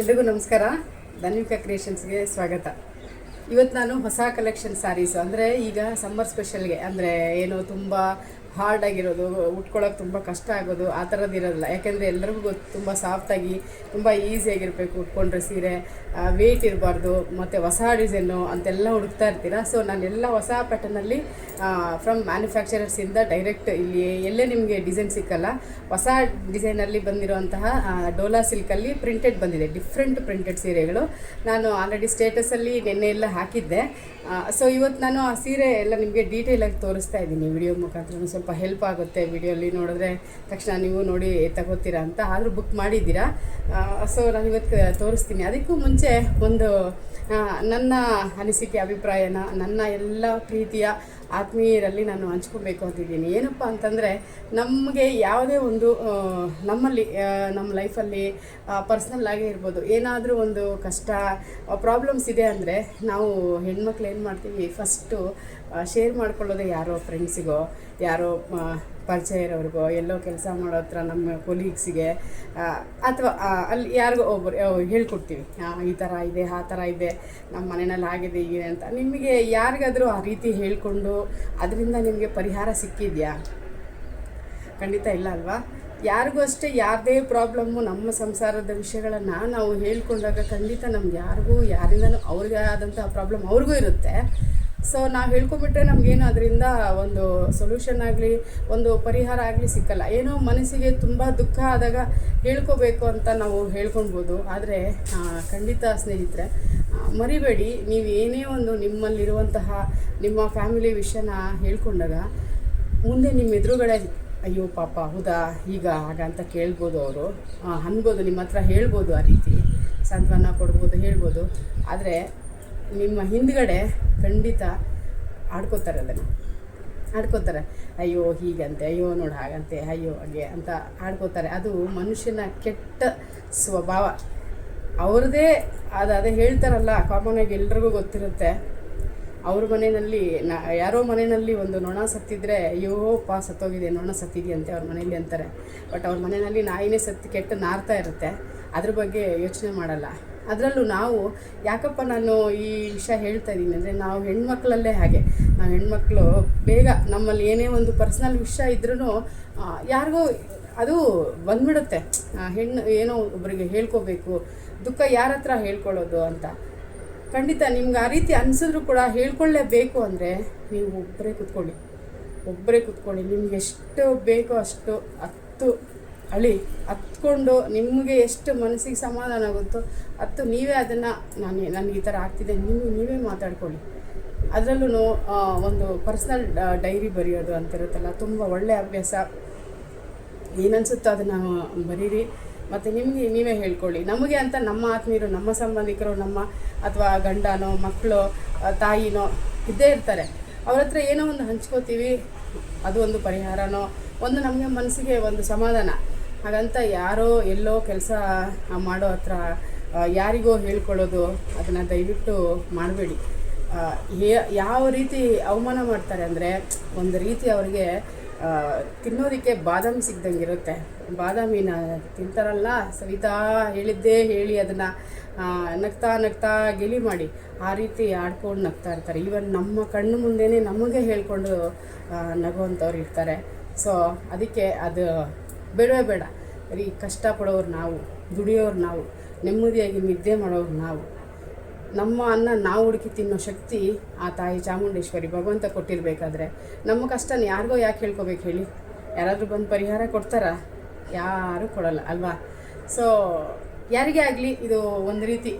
ಎಲ್ರಿಗೂ ನಮಸ್ಕಾರ. ಧನ್ವಿಕಾ ಕ್ರಿಯೇಷನ್ಸ್ಗೆ ಸ್ವಾಗತ. ಇವತ್ತು ನಾನು ಹೊಸ ಕಲೆಕ್ಷನ್ ಸ್ಯಾರೀಸು ಅಂದರೆ ಈಗ ಸಮ್ಮರ್ ಸ್ಪೆಷಲ್ಗೆ ಅಂದರೆ ಏನು ತುಂಬ ಹಾರ್ಡ್ ಆಗಿರೋದು ಉಟ್ಕೊಳ್ಳೋಕೆ ತುಂಬ ಕಷ್ಟ ಆಗೋದು, ಆ ಥರದ್ದು ಇರೋದಿಲ್ಲ. ಯಾಕೆಂದರೆ ಎಲ್ಲರಿಗೂ ಗೊತ್ತು ತುಂಬ ಸಾಫ್ಟಾಗಿ ತುಂಬ ಈಸಿಯಾಗಿರಬೇಕು ಉಟ್ಕೊಂಡ್ರೆ ಸೀರೆ. ವೇಟ್ ಇರಬಾರ್ದು, ಮತ್ತು ಹೊಸ ಡಿಸೈನು ಅಂತೆಲ್ಲ ಹುಡುಕ್ತಾ ಇರ್ತೀರ? ಸೊ ನಾನೆಲ್ಲ ಹೊಸ ಪ್ಯಾಟರ್ನಲ್ಲಿ ಫ್ರಮ್ ಮ್ಯಾನುಫ್ಯಾಕ್ಚರರ್ಸಿಂದ ಡೈರೆಕ್ಟ್ ಇಲ್ಲಿ ಎಲ್ಲೇ ನಿಮಗೆ ಡಿಸೈನ್ ಸಿಕ್ಕಲ್ಲ, ಹೊಸ ಡಿಸೈನಲ್ಲಿ ಬಂದಿರುವಂತಹ ಡೋಲಾ ಸಿಲ್ಕಲ್ಲಿ ಪ್ರಿಂಟೆಡ್ ಬಂದಿದೆ. ಡಿಫ್ರೆಂಟ್ ಪ್ರಿಂಟೆಡ್ ಸೀರೆಗಳು. ನಾನು ಆಲ್ರೆಡಿ ಸ್ಟೇಟಸಲ್ಲಿ ನಿನ್ನೆ ಎಲ್ಲ ಹಾಕಿದ್ದೆ. ಸೊ ಇವತ್ತು ನಾನು ಆ ಸೀರೆ ಎಲ್ಲ ನಿಮಗೆ ಡೀಟೇಲಾಗಿ ತೋರಿಸ್ತಾ ಇದ್ದೀನಿ. ವಿಡಿಯೋ ಮುಖಾಂತರ ಒಂದ್ ಸ್ವಲ್ಪ ಹೆಲ್ಪ್ ಆಗುತ್ತೆ ವಿಡಿಯೋಲಿ ನೋಡಿದ್ರೆ. ತಕ್ಷಣ ನೀವು ನೋಡಿ ತಗೋತೀರಾ ಅಂತ ಆದರೂ ಬುಕ್ ಮಾಡಿದ್ದೀರಾ? ಸೊ ನಾನು ಇವತ್ತು ತೋರಿಸ್ತೀನಿ. ಅದಕ್ಕೂ ಮುಂಚೆ ಒಂದು ನನ್ನ ಅನಿಸಿಕೆ, ಅಭಿಪ್ರಾಯನ, ನನ್ನ ಎಲ್ಲ ಪ್ರೀತಿಯ ಆತ್ಮೀಯರಲ್ಲಿ ನಾನು ಹಂಚ್ಕೊಬೇಕು ಅಂತಿದ್ದೀನಿ. ಏನಪ್ಪ ಅಂತಂದರೆ, ನಮಗೆ ಯಾವುದೇ ಒಂದು ನಮ್ಮಲ್ಲಿ ನಮ್ಮ ಲೈಫಲ್ಲಿ ಪರ್ಸ್ನಲ್ ಆಗೇ ಇರ್ಬೋದು. ಏನಾದರೂ ಒಂದು ಕಷ್ಟ ಪ್ರಾಬ್ಲಮ್ಸ್ ಇದೆ ಅಂದರೆ ನಾವು ಹೆಣ್ಮಕ್ಳು ಏನು ಮಾಡ್ತೀವಿ? ಫಸ್ಟು ಶೇರ್ ಮಾಡ್ಕೊಳ್ಳೋದು ಯಾರೋ ಫ್ರೆಂಡ್ಸಿಗೋ ಯಾರೋ ಪರಿಚಯ ಇರೋರಿಗೋ ಎಲ್ಲೋ ಕೆಲಸ ಮಾಡೋ ಹತ್ರ ನಮ್ಮ ಕೊಲೀಗ್ಸಿಗೆ ಅಥವಾ ಅಲ್ಲಿ ಯಾರಿಗೋ ಒಬ್ಬರು ಹೇಳ್ಕೊಡ್ತೀವಿ. ಈ ಥರ ಇದೆ, ಆ ಥರ ಇದೆ, ನಮ್ಮ ಮನೆಯಲ್ಲಿ ಆಗಿದೆ ಹೀಗೆ ಅಂತ. ನಿಮಗೆ ಯಾರಿಗಾದರೂ ಆ ರೀತಿ ಹೇಳಿಕೊಂಡು ಅದರಿಂದ ನಿಮಗೆ ಪರಿಹಾರ ಸಿಕ್ಕಿದೆಯಾ? ಖಂಡಿತ ಇಲ್ಲ ಅಲ್ವಾ? ಯಾರಿಗೂ ಅಷ್ಟೇ ಯಾರದೇ ಪ್ರಾಬ್ಲಮ್ಮು ನಮ್ಮ ಸಂಸಾರದ ವಿಷಯಗಳನ್ನು ನಾವು ಹೇಳ್ಕೊಂಡಾಗ ಖಂಡಿತ ನಮ್ಗೆ ಯಾರಿಗೂ, ಯಾರಿಂದನೂ ಅವ್ರಿಗೆ ಆದಂತಹ ಪ್ರಾಬ್ಲಮ್ ಅವ್ರಿಗೂ ಇರುತ್ತೆ. ಸೊ ನಾವು ಹೇಳ್ಕೊಂಬಿಟ್ರೆ ನಮಗೇನು ಅದರಿಂದ ಒಂದು ಸೊಲ್ಯೂಷನ್ ಆಗಲಿ, ಒಂದು ಪರಿಹಾರ ಆಗಲಿ ಸಿಕ್ಕಲ್ಲ. ಏನೋ ಮನಸ್ಸಿಗೆ ತುಂಬ ದುಃಖ ಆದಾಗ ಹೇಳ್ಕೋಬೇಕು ಅಂತ ನಾವು ಹೇಳ್ಕೊಳ್ಬೋದು ಆದರೆ ಖಂಡಿತ ಸ್ನೇಹಿತರೆ ಮರಿಬೇಡಿ. ನೀವು ಏನೇ ಒಂದು ನಿಮ್ಮಲ್ಲಿರುವಂತಹ ನಿಮ್ಮ ಫ್ಯಾಮಿಲಿ ವಿಷಯನ ಹೇಳ್ಕೊಂಡಾಗ ಮುಂದೆ ನಿಮ್ಮ ಎದುರುಗಡೆ, ಅಯ್ಯೋ ಪಾಪ, ಹೌದಾ? ಈಗ ಆಗ ಅಂತ ಕೇಳ್ಬೋದು ಅವರು. ಅನ್ಬೋದು ನಿಮ್ಮ ಹತ್ರ ಹೇಳ್ಬೋದು ಆ ರೀತಿ. ಸಾಂತ್ವನ ಕೊಡ್ಬೋದು, ಹೇಳ್ಬೋದು. ಆದರೆ ನಿಮ್ಮ ಹಿಂದ್ಗಡೆ ಖಂಡಿತ ಆಡ್ಕೋತಾರೆ ಅದನ್ನು. ಆಡ್ಕೋತಾರೆ, ಅಯ್ಯೋ, ಹೀಗಂತೆ, ಅಯ್ಯೋ, ನೋಡು ಹಾಗಂತೆ, ಅಯ್ಯೋ, ಹಾಗೆ ಅಂತ ಆಡ್ಕೋತಾರೆ. ಅದು ಮನುಷ್ಯನ ಕೆಟ್ಟ ಸ್ವಭಾವ. ಅವ್ರದ್ದೇ ಅದು ಅದೇ ಹೇಳ್ತಾರಲ್ಲ ಕಾಮನ್ ಆಗಿ ಎಲ್ರಿಗೂ ಗೊತ್ತಿರುತ್ತೆ. ಅವ್ರ ಮನೆಯಲ್ಲಿ, ನಾ, ಯಾರೋ ಮನೆಯಲ್ಲಿ ಒಂದು ನೊಣ ಸತ್ತಿದ್ರೆ, ಅಯ್ಯೋ, ಪಾ, ಸತ್ತೋಗಿದೆ, ನೊಣ ಸತ್ತಿದೆಯಂತೆ ಅವ್ರ ಮನೆಯಲ್ಲಿ ಅಂತಾರೆ. ಬಟ್ ಅವ್ರ ಮನೆಯಲ್ಲಿ ನಾಯಿನೇ ಸತ್ತು ಕೆಟ್ಟು ನಾರ್ತಾ ಇರುತ್ತೆ. ಅದ್ರ ಬಗ್ಗೆ ಯೋಚನೆ ಮಾಡಲ್ಲ. ಅದರಲ್ಲೂ ನಾವು, ಯಾಕಪ್ಪ ನಾನು ಈ ವಿಷಯ ಹೇಳ್ತಾ ಇದ್ದೀನಿ ಅಂದರೆ ನಾವು ಹೆಣ್ಮಕ್ಳಲ್ಲೇ ಹಾಗೆ. ನಾವು ಹೆಣ್ಮಕ್ಳು ಬೇಗ ನಮ್ಮಲ್ಲಿ ಏನೇ ಒಂದು ಪರ್ಸ್ನಲ್ ವಿಷಯ ಇದ್ರೂ ಯಾರಿಗೂ ಅದು ಬಂದ್ಬಿಡುತ್ತೆ. ಹೆಣ್ಣು ಏನೋ ಒಬ್ಬರಿಗೆ ಹೇಳ್ಕೋಬೇಕು, ದುಃಖ ಯಾರ ಹತ್ರ ಹೇಳ್ಕೊಳ್ಳೋದು ಅಂತ. ಖಂಡಿತ ನಿಮ್ಗೆ ಆ ರೀತಿ ಅನಿಸಿದ್ರು ಕೂಡ ಹೇಳ್ಕೊಳ್ಳೇಬೇಕು ಅಂದರೆ ನೀವು ಒಬ್ಬರೇ ಕೂತ್ಕೊಳ್ಳಿ. ಒಬ್ಬರೇ ಕೂತ್ಕೊಳ್ಳಿ. ನಿಮ್ಗೆ ಎಷ್ಟು ಬೇಕೋ ಅಷ್ಟು ಹತ್ತು ಅಳಿ ಹತ್ಕೊಂಡು ನಿಮಗೆ ಎಷ್ಟು ಮನಸ್ಸಿಗೆ ಸಮಾಧಾನ ಆಗುತ್ತೋ ಹತ್ತು ನೀವೇ ಅದನ್ನು ನಾನು, ನನಗೆ ಈ ಥರ ಆಗ್ತಿದೆ, ನೀವು, ನೀವೇ ಮಾತಾಡ್ಕೊಳ್ಳಿ. ಅದರಲ್ಲೂ ಒಂದು ಪರ್ಸ್ನಲ್ ಡೈರಿ ಬರೆಯೋದು ಅಂತಿರುತ್ತಲ್ಲ, ತುಂಬ ಒಳ್ಳೆಯ ಅಭ್ಯಾಸ. ಏನನ್ಸುತ್ತೋ ಅದನ್ನು ಬರೀರಿ, ಮತ್ತು ನಿಮಗೆ ನೀವೇ ಹೇಳ್ಕೊಳ್ಳಿ. ನಮಗೆ ಅಂತ ನಮ್ಮ ಆತ್ಮೀಯರು, ನಮ್ಮ ಸಂಬಂಧಿಕರು, ನಮ್ಮ ಅಥವಾ ಗಂಡನೋ, ಮಕ್ಕಳು ತಾಯಿನೋ, ಇದ್ದೇ ಇರ್ತಾರೆ. ಅವ್ರ ಹತ್ರ ಏನೋ ಒಂದು ಹಂಚ್ಕೋತೀವಿ, ಅದು ಒಂದು ಪರಿಹಾರನೋ, ಒಂದು ನಮಗೆ ಮನಸ್ಸಿಗೆ ಒಂದು ಸಮಾಧಾನ. ಹಾಗಂತ ಯಾರೋ ಎಲ್ಲೋ ಕೆಲಸ ಮಾಡೋ ಹತ್ರ ಯಾರಿಗೋ ಹೇಳ್ಕೊಳ್ಳೋದು ಅದನ್ನು ದಯವಿಟ್ಟು ಮಾಡಬೇಡಿ. ಯಾವ ರೀತಿ ಅವಮಾನ ಮಾಡ್ತಾರೆ ಅಂದರೆ, ಒಂದು ರೀತಿ ಅವರಿಗೆ ತಿನ್ನೋದಕ್ಕೆ ಬಾದಾಮಿ ಸಿಗ್ದಂಗೆ ಇರುತ್ತೆ ಬಾದಾಮಿನ ತಿಂತಾರಲ್ಲ, ಸವಿತಾ ಹೇಳಿದ್ದೇ ಹೇಳಿ ಅದನ್ನು ನಗ್ತಾ ನಗ್ತಾ ಗೆಲಿ ಮಾಡಿ, ಆ ರೀತಿ ಆಡ್ಕೊಂಡು ನಗ್ತಾ ಇರ್ತಾರೆ. ಈವನ್ ನಮ್ಮ ಕಣ್ಣು ಮುಂದೆನೇ ನಮಗೆ ಹೇಳ್ಕೊಂಡು ನಗುವಂಥವ್ರು ಇರ್ತಾರೆ. ಸೊ ಅದಕ್ಕೆ ಅದು ಬೇಡವೇ ಬೇಡ. ಬರೀ ಕಷ್ಟಪಡೋರು ನಾವು, ದುಡಿಯೋರು ನಾವು, ನೆಮ್ಮದಿಯಾಗಿ ನಿದ್ದೆ ಮಾಡೋರು ನಾವು. ನಮ್ಮ ಅನ್ನ ನಾವು ಹುಡುಕಿ ತಿನ್ನೋ ಶಕ್ತಿ ಆ ತಾಯಿ ಚಾಮುಂಡೇಶ್ವರಿ ಭಗವಂತ ಕೊಟ್ಟಿರಬೇಕಾದ್ರೆ ನಮ್ಮ ಕಷ್ಟನ ಯಾರಿಗೋ ಯಾಕೆ ಹೇಳ್ಕೊಬೇಕು ಹೇಳಿ? ಯಾರಾದರೂ ಬಂದು ಪರಿಹಾರ ಕೊಡ್ತಾರಾ? ಯಾರೂ ಕೊಡಲ್ಲ, ಅಲ್ವಾ? ಸೊ ಯಾರಿಗೇ ಆಗಲಿ ಇದು ಒಂದು ರೀತಿ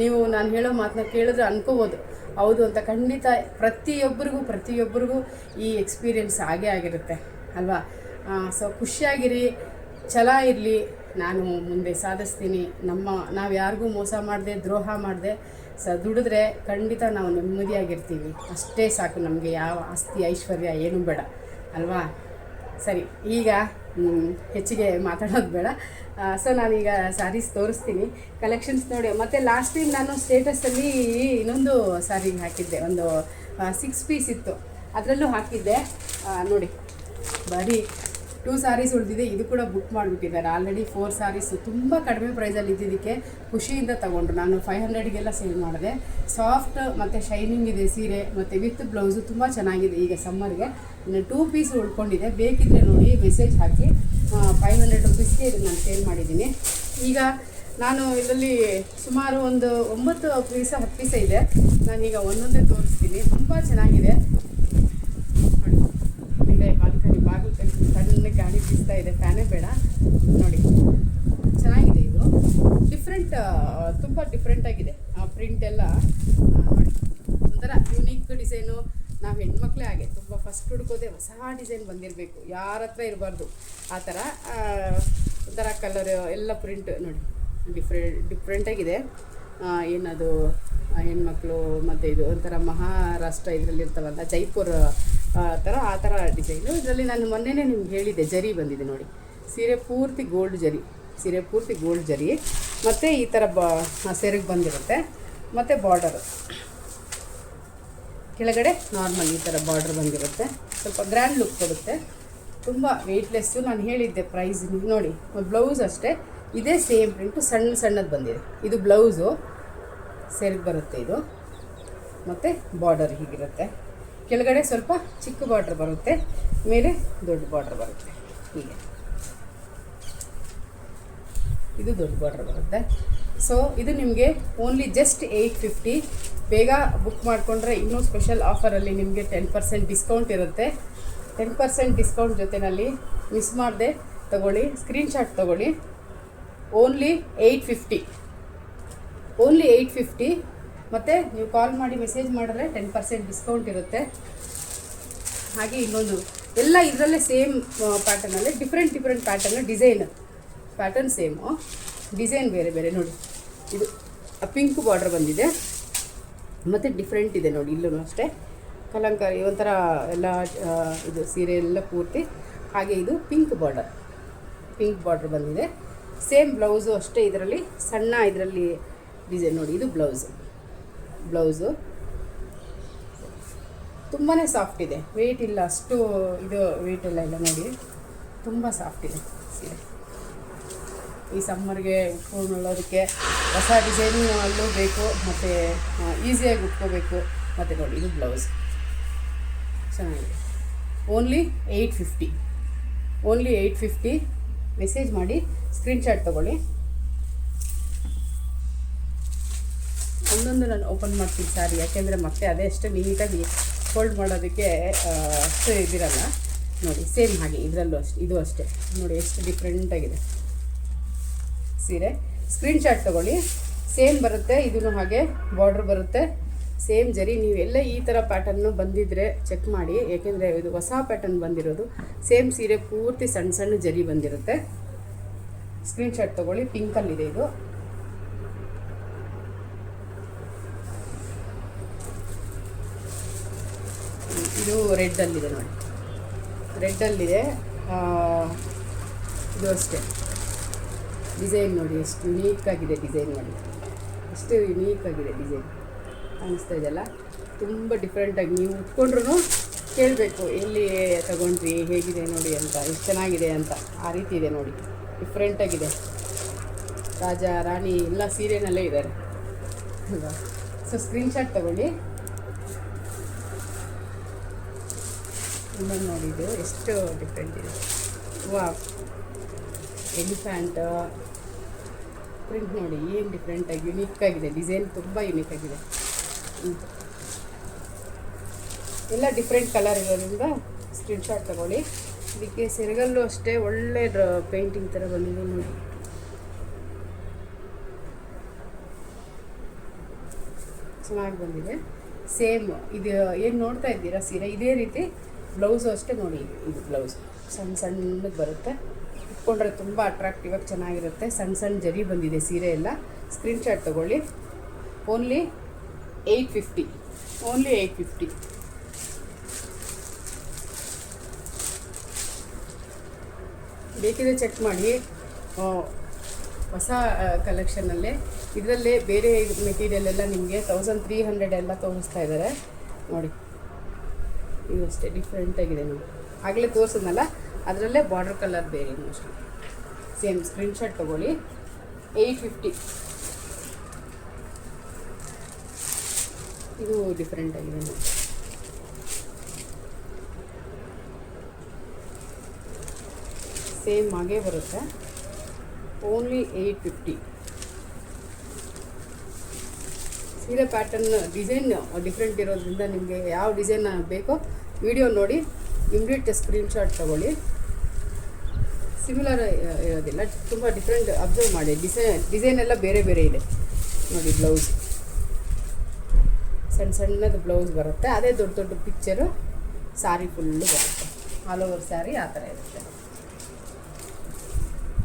ನೀವು ನಾನು ಹೇಳೋ ಮಾತನ್ನ ಕೇಳಿದ್ರೆ ಅನ್ಕೋಬೋದು. ಹೌದು ಅಂತ ಖಂಡಿತ ಪ್ರತಿಯೊಬ್ಬರಿಗೂ ಪ್ರತಿಯೊಬ್ಬರಿಗೂ ಈ ಎಕ್ಸ್ಪೀರಿಯೆನ್ಸ್ ಆಗೇ ಆಗಿರುತ್ತೆ, ಅಲ್ವಾ? ಸೊ ಖುಷಿಯಾಗಿರಿ, ಛಲ ಇರಲಿ, ನಾನು ಮುಂದೆ ಸಾಧಿಸ್ತೀನಿ. ನಮ್ಮ, ನಾವು ಯಾರಿಗೂ ಮೋಸ ಮಾಡದೆ, ದ್ರೋಹ ಮಾಡದೆ, ಸ ದುಡಿದ್ರೆ ಖಂಡಿತ ನಾವು ನೆಮ್ಮದಿಯಾಗಿರ್ತೀವಿ. ಅಷ್ಟೇ ಸಾಕು, ನಮಗೆ ಯಾವ ಆಸ್ತಿ, ಐಶ್ವರ್ಯ ಏನೂ ಬೇಡ. ಅಲ್ವಾ? ಸರಿ, ಈಗ ಹೆಚ್ಚಿಗೆ ಮಾತಾಡೋದು ಬೇಡ. ಸೊ ನಾನೀಗ ಸ್ಯಾರೀಸ್ ತೋರಿಸ್ತೀನಿ. ಕಲೆಕ್ಷನ್ಸ್ ನೋಡಿ, ಮತ್ತು ಲಾಸ್ಟ್ ಟೈಮ್ ನಾನು ಸ್ಟೇಟಸಲ್ಲಿ ಇನ್ನೊಂದು ಸ್ಯಾರಿ ಹಾಕಿದ್ದೆ. ಒಂದು ಸಿಕ್ಸ್ ಪೀಸ್ ಇತ್ತು. ಅದರಲ್ಲೂ ಹಾಕಿದ್ದೆ. ನೋಡಿ, ಬರೀ ಟೂ ಸ್ಯಾರೀಸ್ ಉಳಿದಿದೆ, ಇದು ಕೂಡ ಬುಕ್ ಮಾಡಿಬಿಟ್ಟಿದ್ದಾರೆ. ಆಲ್ರೆಡಿ ಫೋರ್ ಸ್ಯಾರೀಸ್ ತುಂಬ ಕಡಿಮೆ ಪ್ರೈಸಲ್ಲಿ ಇದ್ದಿದ್ದಕ್ಕೆ ಖುಷಿಯಿಂದ ತಗೊಂಡ್ರು ನಾನು ಫೈವ್ ಹಂಡ್ರೆಡ್ಗೆಲ್ಲ ಸೇಲ್ ಮಾಡಿದೆ. ಸಾಫ್ಟ್ ಮತ್ತು ಶೈನಿಂಗ್ ಇದೆ ಸೀರೆ, ಮತ್ತು ವಿತ್ ಬ್ಲೌಸು ತುಂಬ ಚೆನ್ನಾಗಿದೆ ಈಗ ಸಮ್ಮರ್ಗೆ ಇನ್ನು ಟೂ ಪೀಸ್ ಉಳ್ಕೊಂಡಿದೆ. ಬೇಕಿದ್ರೆ ನೋಡಿ ಮೆಸೇಜ್ ಹಾಕಿ. ಫೈವ್ ಹಂಡ್ರೆಡ್ ರುಪೀಸ್ಗೆ ಇದು ನಾನು ಸೇಲ್ ಮಾಡಿದ್ದೀನಿ. ಈಗ ನಾನು ಇದರಲ್ಲಿ ಸುಮಾರು ಒಂದು ಒಂಬತ್ತು ಪೀಸ ಹತ್ತು ಪೀಸ ಇದೆ. ನಾನೀಗ ಒಂದೊಂದೇ ತೋರಿಸ್ತೀನಿ. ತುಂಬ ಚೆನ್ನಾಗಿದೆ. ನೋಡಿ. ಬಾಲ್ಕನಿ ಬಾಗಿಲು ಸಣ್ಣ ಗಾಳಿ ಬೀಸ್ತಾ ಇದೆ ಫ್ಯಾನೇ ಬೇಡ. ನೋಡಿ, ಚೆನ್ನಾಗಿದೆ ಇದು. ಡಿಫ್ರೆಂಟ್ ತುಂಬ ಡಿಫ್ರೆಂಟಾಗಿದೆ ಆ ಪ್ರಿಂಟ್ ಎಲ್ಲ. ನೋಡಿ, ಒಂಥರ ಯುನೀಕ್ ಡಿಸೈನು ನಾವು ಹೆಣ್ಮಕ್ಳೇ ಹಾಗೆ, ತುಂಬ ಫಸ್ಟ್ ಹುಡ್ಕೋದೆ ಹೊಸ ಡಿಸೈನ್ ಬಂದಿರಬೇಕು. ಯಾರ ಹತ್ರ ಇರಬಾರ್ದು. ಆ ಥರ ಒಂಥರ ಕಲರ್ ಎಲ್ಲ ಪ್ರಿಂಟ್ ನೋಡಿ ಡಿಫ್ರೆಂಟ್ ಡಿಫ್ರೆಂಟಾಗಿದೆ ಏನದು ಹೆಣ್ಮಕ್ಳು ಮತ್ತು ಇದು ಒಂಥರ ಮಹಾರಾಷ್ಟ್ರ ಇದರಲ್ಲಿ ಇರ್ತಾವಲ್ಲ, ಜೈಪುರ್ ಆ ಥರ ಆ ಥರ ಡಿಸೈನು ಇದರಲ್ಲಿ ನಾನು ಮೊನ್ನೆನೇ ನಿಮ್ಗೆ ಹೇಳಿದ್ದೆ, ಜರಿ ಬಂದಿದೆ ನೋಡಿ. ಸೀರೆ ಪೂರ್ತಿ ಗೋಲ್ಡ್ ಜರಿ, ಸೀರೆ ಪೂರ್ತಿ ಗೋಲ್ಡ್ ಜರಿ. ಮತ್ತು ಈ ಥರ ಬ ಸೆರೆಗೆ ಬಂದಿರುತ್ತೆ. ಮತ್ತು ಬಾರ್ಡರು ಕೆಳಗಡೆ ನಾರ್ಮಲ್ ಈ ಥರ ಬಾರ್ಡರ್ ಬಂದಿರುತ್ತೆ. ಸ್ವಲ್ಪ ಗ್ರ್ಯಾಂಡ್ ಲುಕ್ ಕೊಡುತ್ತೆ. ತುಂಬ ವೆಯ್ಟ್ಲೆಸ್ಸು ನಾನು ಹೇಳಿದ್ದೆ ಪ್ರೈಸ್ ನೋಡಿ ಬ್ಲೌಸ್ ಅಷ್ಟೇ. ಇದೇ ಸೇಮ್ ಪ್ರಿಂಟು ಸಣ್ಣ ಸಣ್ಣದು ಬಂದಿದೆ. ಇದು ಬ್ಲೌಸು ಸೆರೆಗೆ ಬರುತ್ತೆ ಇದು. ಮತ್ತು ಬಾರ್ಡರ್ ಹೀಗಿರುತ್ತೆ. ಕೆಳಗಡೆ ಸ್ವಲ್ಪ ಚಿಕ್ಕ ಬಾರ್ಡ್ರ್ ಬರುತ್ತೆ, ಮೇಲೆ ದೊಡ್ಡ ಬಾರ್ಡ್ರ್ ಬರುತ್ತೆ. ಹೀಗೆ. ಇದು ದೊಡ್ಡ ಬಾರ್ಡ್ರ್ ಬರುತ್ತೆ. ಸೊ ಇದು ನಿಮಗೆ ಓನ್ಲಿ ಜಸ್ಟ್ ಏಯ್ಟ್ ಫಿಫ್ಟಿ ಬೇಗ ಬುಕ್ ಮಾಡಿಕೊಂಡ್ರೆ ಇನ್ನೂ ಸ್ಪೆಷಲ್ ಆಫರಲ್ಲಿ ನಿಮಗೆ ಟೆನ್ ಪರ್ಸೆಂಟ್ ಡಿಸ್ಕೌಂಟ್ ಇರುತ್ತೆ. ಟೆನ್ ಪರ್ಸೆಂಟ್ ಡಿಸ್ಕೌಂಟ್ ಜೊತೆಯಲ್ಲಿ ಮಿಸ್ ಮಾಡದೆ, ತಗೊಳ್ಳಿ. ಸ್ಕ್ರೀನ್ಶಾಟ್ ತಗೊಳ್ಳಿ. Only eight fifty only eight fifty ಮತ್ತು ನೀವು ಕಾಲ್ ಮಾಡಿ ಮೆಸೇಜ್ ಮಾಡಿದ್ರೆ ಟೆನ್ ಪರ್ಸೆಂಟ್ ಡಿಸ್ಕೌಂಟ್ ಇರುತ್ತೆ. ಹಾಗೆ ಇನ್ನೊಂದು, ಎಲ್ಲ ಇದರಲ್ಲೇ same ಪ್ಯಾಟರ್ನಲ್ಲಿ different different pattern design pattern same design ಬೇರೆ ಬೇರೆ ನೋಡಿ. ಇದು ಪಿಂಕ್ ಬಾರ್ಡ್ರ್ ಬಂದಿದೆ. ಮತ್ತು ಡಿಫ್ರೆಂಟ್ ಇದೆ ನೋಡಿ, ಇಲ್ಲೂ ಅಷ್ಟೇ. ಕಲಂಕಾರಿ, ಒಂಥರ ಎಲ್ಲ ಇದು ಸೀರೆ ಎಲ್ಲ ಪೂರ್ತಿ. ಹಾಗೆ ಇದು ಪಿಂಕ್ ಬಾರ್ಡರ್ ಪಿಂಕ್ ಬಾರ್ಡ್ರ್ ಬಂದಿದೆ. ಸೇಮ್ ಬ್ಲೌಸು ಅಷ್ಟೇ ಇದರಲ್ಲಿ, ಸಣ್ಣ ಇದರಲ್ಲಿ ಡಿಸೈನ್ ನೋಡಿ, ಇದು ಬ್ಲೌಸು ಬ್ಲೌಸು. ತುಂಬಾ ಸಾಫ್ಟ್ ಇದೆ. ವೆಯ್ಟ್ ಇಲ್ಲ, ಅಷ್ಟು ಇದು ವೆಯ್ಟ್ ಎಲ್ಲ ಇಲ್ಲ ನೋಡಿ. ತುಂಬ ಸಾಫ್ಟ್ ಇದೆ ಸೀರೆ. ಈ ಸಮ್ಮರ್ಗೆ ಉಟ್ಕೊಳ್ಳೋದಕ್ಕೆ ಹೊಸ ಡಿಸೈನಲ್ಲೂ ಬೇಕು, ಮತ್ತು ಈಸಿಯಾಗಿ ಉಟ್ಕೋಬೇಕು. ಮತ್ತು ನೋಡಿ, ಇದು ಬ್ಲೌಸ್. ಚೆನ್ನಾಗಿದೆ. Only eight fifty only eight fifty message ಮಾಡಿ ಸ್ಕ್ರೀನ್ಶಾಟ್ ತೊಗೊಳ್ಳಿ. ಒಂದೊಂದು ನಾನು ಓಪನ್ ಮಾಡ್ತೀನಿ ಸಾರಿ ಯಾಕೆಂದರೆ ಮತ್ತೆ ಅದೇ ಅಷ್ಟು ನೀಟಾಗಿ ಫೋಲ್ಡ್ ಮಾಡೋದಕ್ಕೆ ಇದಿರಲ್ಲ. ನೋಡಿ ಸೇಮ್ ಹಾಗೆ, ಇದರಲ್ಲೂ ಅಷ್ಟೇ, ಇದು ಅಷ್ಟೇ. ನೋಡಿ, ಎಷ್ಟು ಡಿಫ್ರೆಂಟಾಗಿದೆ ಸೀರೆ ಸ್ಕ್ರೀನ್ಶಾಟ್ ತೊಗೊಳ್ಳಿ. ಸೇಮ್ ಬರುತ್ತೆ ಇದೂ ಹಾಗೆ ಬಾರ್ಡ್ರ್ ಬರುತ್ತೆ. ಸೇಮ್ ಜರಿ, ನೀವೆಲ್ಲ ಈ ಥರ ಪ್ಯಾಟರ್ನು ಬಂದಿದ್ದರೆ ಚೆಕ್ ಮಾಡಿ. ಏಕೆಂದರೆ ಇದು ಹೊಸ ಪ್ಯಾಟರ್ನ್ ಬಂದಿರೋದು ಸೇಮ್ ಸೀರೆ ಪೂರ್ತಿ ಸಣ್ಣ ಸಣ್ಣ ಜರಿ ಬಂದಿರುತ್ತೆ. ಸ್ಕ್ರೀನ್ಶಾಟ್ ತೊಗೊಳ್ಳಿ ಪಿಂಕಲ್ಲಿದೆ ಇದು. ಇದು ರೆಡ್ಡಲ್ಲಿದೆ ನೋಡಿ. ರೆಡ್ಡಲ್ಲಿದೆ ಇದು ಅಷ್ಟೇ. ಡಿಸೈನ್ ನೋಡಿ, ಎಷ್ಟು ಯುನೀಕಾಗಿದೆ ಡಿಸೈನ್ ನೋಡಿ. ಎಷ್ಟು ಯುನೀಕಾಗಿದೆ ಡಿಸೈನ್ ಅನ್ನಿಸ್ತಾ ಇದೆಯಲ್ಲ ತುಂಬ ಡಿಫ್ರೆಂಟಾಗಿ ನೀವು ಉಟ್ಕೊಂಡ್ರು ಕೇಳಬೇಕು, ಎಲ್ಲಿ ತಗೊಂಡ್ರಿ, ಹೇಗಿದೆ ನೋಡಿ ಅಂತ, ಎಷ್ಟು ಚೆನ್ನಾಗಿದೆ ಅಂತ. ಆ ರೀತಿ ಇದೆ ನೋಡಿ. ಡಿಫ್ರೆಂಟಾಗಿದೆ ರಾಜ, ರಾಣಿ, ಎಲ್ಲ ಸೀರೆನಲ್ಲೇ ಇದ್ದಾರೆ. ಅಲ್ವಾ? ಸೊ ಸ್ಕ್ರೀನ್ಶಾಟ್ ತಗೊಳ್ಳಿ. ಇನ್ನೊಂದು ನೋಡಿದ್ದು. ಎಷ್ಟು ಡಿಫ್ರೆಂಟ್ ಇದೆ. ವಾ ಎಲಿಫ್ಯಾಂಟ್ ಪ್ರಿಂಟ್ ನೋಡಿ, ಏನು ಡಿಫ್ರೆಂಟಾಗಿ ಯುನೀಕ್ ಆಗಿದೆ. ಡಿಸೈನ್ ತುಂಬ ಯುನೀಕ್ ಆಗಿದೆ. ಎಲ್ಲ ಡಿಫ್ರೆಂಟ್ ಕಲರ್ ಇರೋದ್ರಿಂದ ಸ್ಕ್ರೀನ್ಶಾಟ್ ತಗೊಳ್ಳಿ. ಇದಕ್ಕೆ ಸೆರಗಲ್ಲು ಅಷ್ಟೇ ಒಳ್ಳೆ ಪೇಂಟಿಂಗ್ ಥರ ಬಂದಿದೆ ನೋಡಿ. ಚೆನ್ನಾಗಿ ಬಂದಿದೆ. ಸೇಮ್ ಇದು, ಏನು ನೋಡ್ತಾ ಇದ್ದೀರಾ ಸೀರೆ? ಇದೇ ರೀತಿ ಬ್ಲೌಸು ಅಷ್ಟೇ ನೋಡಿ ಇದು ಬ್ಲೌಸ್. ಸಣ್ಣ ಸಣ್ಣದು ಬರುತ್ತೆ. ಇಟ್ಕೊಂಡ್ರೆ ತುಂಬ ಅಟ್ರಾಕ್ಟಿವ್ ಆಗಿ ಚೆನ್ನಾಗಿರುತ್ತೆ. ಸಣ್ಣ ಸಣ್ಣ ಜರಿ ಬಂದಿದೆ ಸೀರೆ ಎಲ್ಲ. ಸ್ಕ್ರೀನ್ಶಾಟ್ ತೊಗೊಳ್ಳಿ. Only eight fifty only eight fifty ಬೇಕಿದ್ರೆ ಚೆಕ್ ಮಾಡಿ. ಹೊಸ ಕಲೆಕ್ಷನಲ್ಲೇ ಇದರಲ್ಲೇ ಬೇರೆ ಮೆಟೀರಿಯಲ್ ಎಲ್ಲ ನಿಮಗೆ ತೌಸಂಡ್ ತ್ರೀ ಹಂಡ್ರೆಡ್ ಎಲ್ಲ ತೋರಿಸ್ತಾ ಇದ್ದಾರೆ. ನೋಡಿ. ಇದು ಅಷ್ಟೇ ಡಿಫ್ರೆಂಟಾಗಿದೆ ನೋಡಿ. ಆಗಲೇ ತೋರಿಸಿದ್ನಲ್ಲ, ಅದರಲ್ಲೇ ಬಾರ್ಡರ್ ಕಲರ್ ಬೇರೆ ಅಷ್ಟೇ. ಸೇಮ್ ಸ್ಕ್ರೀನ್ಶಾಟ್ ತೊಗೊಳ್ಳಿ. ಏಯ್ಟ್ ಫಿಫ್ಟಿ ಇದು ಡಿಫ್ರೆಂಟ್ ಆಗಿದೆ ನೋಡಿ. ಸೇಮ್ ಹಾಗೇ ಬರುತ್ತೆ. ಓನ್ಲಿ ಏಯ್ಟ್ ಫಿಫ್ಟಿ ಸೀರೆ ಪ್ಯಾಟರ್ನ್ ಡಿಸೈನ್ ಡಿಫ್ರೆಂಟ್ ಇರೋದ್ರಿಂದ ನಿಮಗೆ ಯಾವ ಡಿಸೈನ್ ಬೇಕೋ ವಿಡಿಯೋ ನೋಡಿ ಇಮ್ಡಿಯೇಟ್ ಸ್ಕ್ರೀನ್ಶಾಟ್ ತಗೊಳ್ಳಿ. ಸಿಮಿಲರ್ ಇರೋದಿಲ್ಲ, ತುಂಬ ಡಿಫ್ರೆಂಟ್ ಅಬ್ಸರ್ವ್ ಮಾಡಿ. ಡಿಸೈನ್ ಡಿಸೈನ್ ಎಲ್ಲ ಬೇರೆ ಬೇರೆ ಇದೆ. ನೋಡಿ ಬ್ಲೌಸ್ ಸಣ್ಣ ಸಣ್ಣದು ಬ್ಲೌಸ್ ಬರುತ್ತೆ. ಅದೇ ದೊಡ್ಡ ದೊಡ್ಡ ಪಿಕ್ಚರು ಸಾರಿ ಫುಲ್ಲು ಬರುತ್ತೆ. ಆಲ್ ಓವರ್ ಸ್ಯಾರಿ ಆ ಥರ ಇರುತ್ತೆ.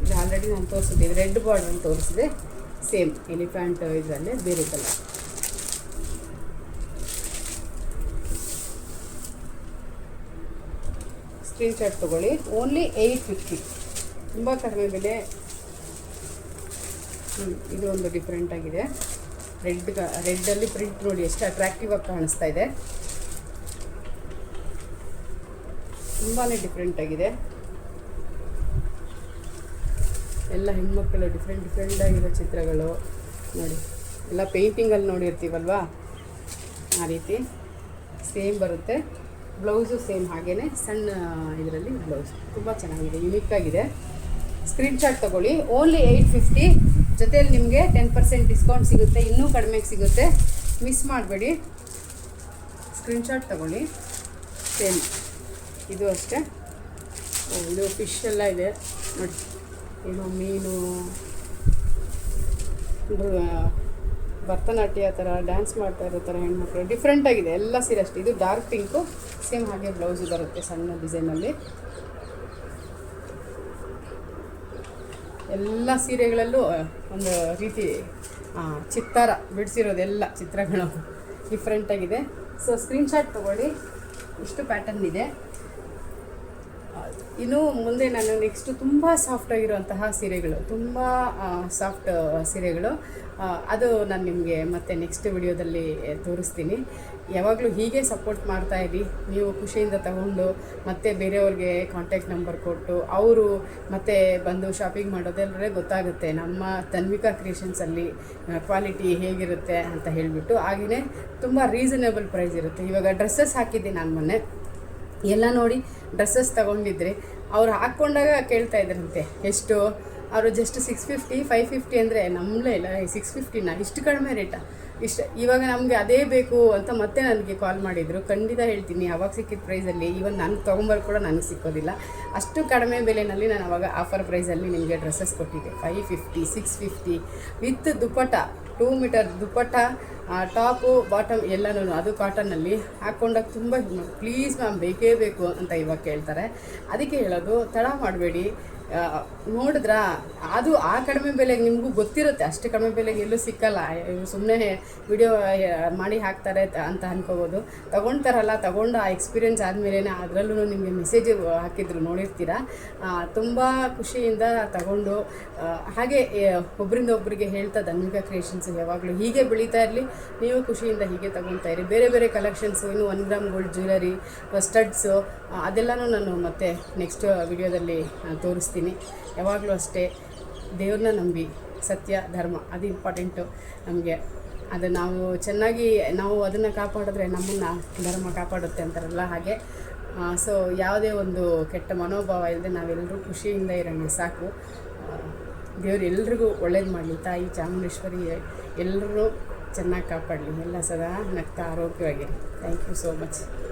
ಇದು ಆಲ್ರೆಡಿ ನಾನು ತೋರಿಸಿದ್ದೆ. ರೆಡ್ ಬಾರ್ಡ್ರನ್ನು ತೋರಿಸಿದೆ. ಸೇಮ್ ಎಲಿಫ್ಯಾಂಟ್ ಇದರಲ್ಲೇ, ಬೇರೆ ಕಲರ್ ಸ್ಕ್ರೀನ್ಶಾಟ್ ತೊಗೊಳ್ಳಿ. ಓನ್ಲಿ ಏಯ್ಟ್ ಫಿಫ್ಟಿ ತುಂಬ ಕಡಿಮೆ ಬೆಲೆ. ಇದು ಒಂದು ಡಿಫ್ರೆಂಟ್ ಆಗಿದೆ. ರೆಡ್ ರೆಡ್ಡಲ್ಲಿ ಪ್ರಿಂಟ್ ನೋಡಿ, ಎಷ್ಟು ಅಟ್ರಾಕ್ಟಿವ್ ಆಗಿ ಕಾಣಿಸ್ತಾ ಇದೆ. ತುಂಬಾ ಡಿಫ್ರೆಂಟ್ ಆಗಿದೆ. ಎಲ್ಲ ಹೆಣ್ಮಕ್ಕಳು ಡಿಫ್ರೆಂಟ್ ಡಿಫ್ರೆಂಟ್ ಆಗಿರೋ ಚಿತ್ರಗಳು. ನೋಡಿ, ಎಲ್ಲ ಪೇಂಟಿಂಗಲ್ಲಿ ನೋಡಿರ್ತೀವಲ್ವಾ? ಆ ರೀತಿ. ಸೇಮ್ ಬರುತ್ತೆ. ಬ್ಲೌಸು ಸೇಮ್ ಹಾಗೇ ಸಣ್ಣ ಇದರಲ್ಲಿ ಬ್ಲೌಸ್. ತುಂಬ ಚೆನ್ನಾಗಿದೆ ಯುನಿಕ್ ಆಗಿದೆ. ಸ್ಕ್ರೀನ್ಶಾಟ್ ತೊಗೊಳ್ಳಿ. ಓನ್ಲಿ ಏಯ್ಟ್ ಫಿಫ್ಟಿ ಜೊತೆಯಲ್ಲಿ ನಿಮಗೆ ಟೆನ್ ಪರ್ಸೆಂಟ್ ಡಿಸ್ಕೌಂಟ್ ಸಿಗುತ್ತೆ, ಇನ್ನೂ ಕಡಿಮೆಗೆ ಸಿಗುತ್ತೆ. ಮಿಸ್ ಮಾಡಬೇಡಿ. ಸ್ಕ್ರೀನ್ಶಾಟ್ ತೊಗೊಳ್ಳಿ. ಸೇಮ್ ಇದು ಅಷ್ಟೇ. ಇದು ಫಿಶ್ ಎಲ್ಲ ಇದೆ. ನೋಡಿ. ಏನು ಮೀನು ಭರತನಾಟ್ಯ ಥರ ಡ್ಯಾನ್ಸ್ ಮಾಡ್ತಾ ಇರೋ ಥರ ಹೆಣ್ಮಕ್ಳು. ಡಿಫ್ರೆಂಟಾಗಿದೆ ಎಲ್ಲ ಸೀರೆ ಅಷ್ಟೇ. ಇದು ಡಾರ್ಕ್ ಪಿಂಕು ಸೇಮ್ ಹಾಗೆ ಬ್ಲೌಸು ಬರುತ್ತೆ ಸಣ್ಣ ಡಿಸೈನಲ್ಲಿ. ಎಲ್ಲ ಸೀರೆಗಳಲ್ಲೂ ಒಂದು ರೀತಿ ಚಿತ್ತಾರ ಬಿಡಿಸಿರೋದೆಲ್ಲ ಚಿತ್ರಗಳು ಡಿಫ್ರೆಂಟಾಗಿದೆ ಸೊ ಸ್ಕ್ರೀನ್ಶಾಟ್ ತೊಗೊಳ್ಳಿ. ಇಷ್ಟು ಪ್ಯಾಟರ್ನ್ ಇದೆ. ಇನ್ನು ಮುಂದೆ ನಾನು ನೆಕ್ಸ್ಟು ತುಂಬ ಸಾಫ್ಟ್ ಆಗಿರುವಂತಹ ಸೀರೆಗಳು, ತುಂಬ ಸಾಫ್ಟ್ ಸೀರೆಗಳು. ಅದು ನಾನು ನಿಮಗೆ ಮತ್ತೆ ನೆಕ್ಸ್ಟ್ ವಿಡಿಯೋದಲ್ಲಿ ತೋರಿಸ್ತೀನಿ. ಯಾವಾಗಲೂ ಹೀಗೆ ಸಪೋರ್ಟ್ ಮಾಡ್ತಾ ಇರಿ. ನೀವು ಖುಷಿಯಿಂದ ತಗೊಂಡು ಮತ್ತೆ ಬೇರೆಯವ್ರಿಗೆ ಕಾಂಟ್ಯಾಕ್ಟ್ ನಂಬರ್ ಕೊಟ್ಟು, ಅವರು ಮತ್ತೆ ಬಂದು ಶಾಪಿಂಗ್ ಮಾಡೋದೆಲ್ಲರೇ ಗೊತ್ತಾಗುತ್ತೆ. ನಮ್ಮ ತನ್ವಿಕಾ ಕ್ರಿಯೇಷನ್ಸಲ್ಲಿ ಕ್ವಾಲಿಟಿ ಹೇಗಿರುತ್ತೆ ಅಂತ ಹೇಳಿಬಿಟ್ಟು ಹಾಗೆಯೇ ತುಂಬ ರೀಸನೇಬಲ್ ಪ್ರೈಸ್ ಇರುತ್ತೆ. ಇವಾಗ ಡ್ರೆಸ್ಸಸ್ ಹಾಕಿದ್ದೆ ನಾನು ಮೊನ್ನೆ. ಎಲ್ಲ ನೋಡಿ ಡ್ರೆಸ್ಸಸ್ ತಗೊಂಡಿದ್ರೆ ಅವ್ರು ಹಾಕ್ಕೊಂಡಾಗ ಕೇಳ್ತಾ ಇದ್ರಂತೆ, ಎಷ್ಟು? ಅವರು just six fifty five fifty ಅಂದರೆ ನಮ್ಮಲ್ಲೇ ಇಲ್ಲ ಸಿಕ್ಸ್ ಫಿಫ್ಟಿನ ಇಷ್ಟು ಕಡಿಮೆ ರೇಟಾ ಇಷ್ಟ, ಇವಾಗ ನಮಗೆ ಅದೇ ಬೇಕು ಅಂತ ಮತ್ತೆ ನನಗೆ ಕಾಲ್ ಮಾಡಿದರು. ಖಂಡಿತ ಹೇಳ್ತೀನಿ, ಅವಾಗ ಸಿಕ್ಕಿದ ಪ್ರೈಸಲ್ಲಿ ಇವನ್ ನಾನು ತೊಗೊಂಬರ್ ಕೂಡ ನನಗೆ ಸಿಕ್ಕೋದಿಲ್ಲ. ಅಷ್ಟು ಕಡಿಮೆ ಬೆಲೆಯಲ್ಲಿ ನಾನು ಅವಾಗ ಆಫರ್ ಪ್ರೈಸಲ್ಲಿ ನಿಮಗೆ ಡ್ರೆಸ್ಸಸ್ ಕೊಟ್ಟಿದ್ದೆ five fifty six fifty with dupatta. Two metre dupatta top, bottom ಎಲ್ಲನೂ ಅದು ಕಾಟನ್ನಲ್ಲಿ ಹಾಕ್ಕೊಂಡಾಗ ತುಂಬ ಪ್ಲೀಸ್ ಮ್ಯಾಮ್ ಬೇಕೇ ಬೇಕು ಅಂತ ಇವಾಗ ಕೇಳ್ತಾರೆ. ಅದಕ್ಕೆ ಹೇಳೋದು, ತಡ ಮಾಡಬೇಡಿ. ನೋಡಿದ್ರಾ? ಅದು ಆ ಕಡಿಮೆ ಬೆಲೆಗೆ ನಿಮಗೂ ಗೊತ್ತಿರುತ್ತೆ. ಅಷ್ಟು ಕಡಿಮೆ ಬೆಲೆಗೆ ಎಲ್ಲೂ ಸಿಕ್ಕಲ್ಲ. ಸುಮ್ಮನೆ ವಿಡಿಯೋ ಮಾಡಿ ಹಾಕ್ತಾರೆ ಅಂತ ಅನ್ಕೋಬೋದು. ತೊಗೊಳ್ತಾರಲ್ಲ ತಗೊಂಡು ಆ ಎಕ್ಸ್ಪೀರಿಯೆನ್ಸ್ ಆದಮೇಲೆ ಅದರಲ್ಲೂ ನಿಮಗೆ ಮೆಸೇಜ್ ಹಾಕಿದ್ರು, ನೋಡಿರ್ತೀರ? ತುಂಬ ಖುಷಿಯಿಂದ ತಗೊಂಡು ಹಾಗೆ ಒಬ್ಬರಿಂದ ಒಬ್ಬರಿಗೆ ಹೇಳ್ತಾ ಧನ್ವಿಕಾ ಕ್ರಿಯೇಷನ್ಸ್ ಯಾವಾಗಲೂ ಹೀಗೆ ಬೆಳೀತಾ ಇರಲಿ. ನೀವು ಖುಷಿಯಿಂದ ಹೀಗೆ ತಗೊಳ್ತಾ ಇರಿ. ಬೇರೆ ಬೇರೆ ಕಲೆಕ್ಷನ್ಸು ಇನ್ನು one gram gold jewellery studs ಅದೆಲ್ಲನೂ ನಾನು ಮತ್ತೆ ನೆಕ್ಸ್ಟ್ ವಿಡಿಯೋದಲ್ಲಿ ತೋರಿಸ್ತೀನಿ. ಯಾವಾಗಲೂ ಅಷ್ಟೇ ದೇವ್ರನ್ನ ನಂಬಿ ಸತ್ಯ, ಧರ್ಮ ಅದು ಇಂಪಾರ್ಟೆಂಟು ನಮಗೆ. ಅದು ನಾವು ಚೆನ್ನಾಗಿ, ನಾವು ಅದನ್ನು ಕಾಪಾಡಿದ್ರೆ ನಮ್ಮನ್ನು ಧರ್ಮ ಕಾಪಾಡುತ್ತೆ ಅಂತಾರಲ್ಲ ಹಾಗೆ. ಸೊ ಯಾವುದೇ ಒಂದು ಕೆಟ್ಟ ಮನೋಭಾವ ಇಲ್ಲದೆ ನಾವೆಲ್ಲರೂ ಖುಷಿಯಿಂದ ಇರೋಣ, ಸಾಕು. ದೇವ್ರು ಎಲ್ರಿಗೂ ಒಳ್ಳೇದು ಮಾಡಲಿ. ತಾಯಿ ಚಾಮುಂಡೇಶ್ವರಿ ಎಲ್ಲರೂ ಚೆನ್ನಾಗಿ ಕಾಪಾಡಲಿ. ಎಲ್ಲ ಸದಾ ನಗ್ತಾ ಆರೋಗ್ಯವಾಗಿರಿ. Thank you so much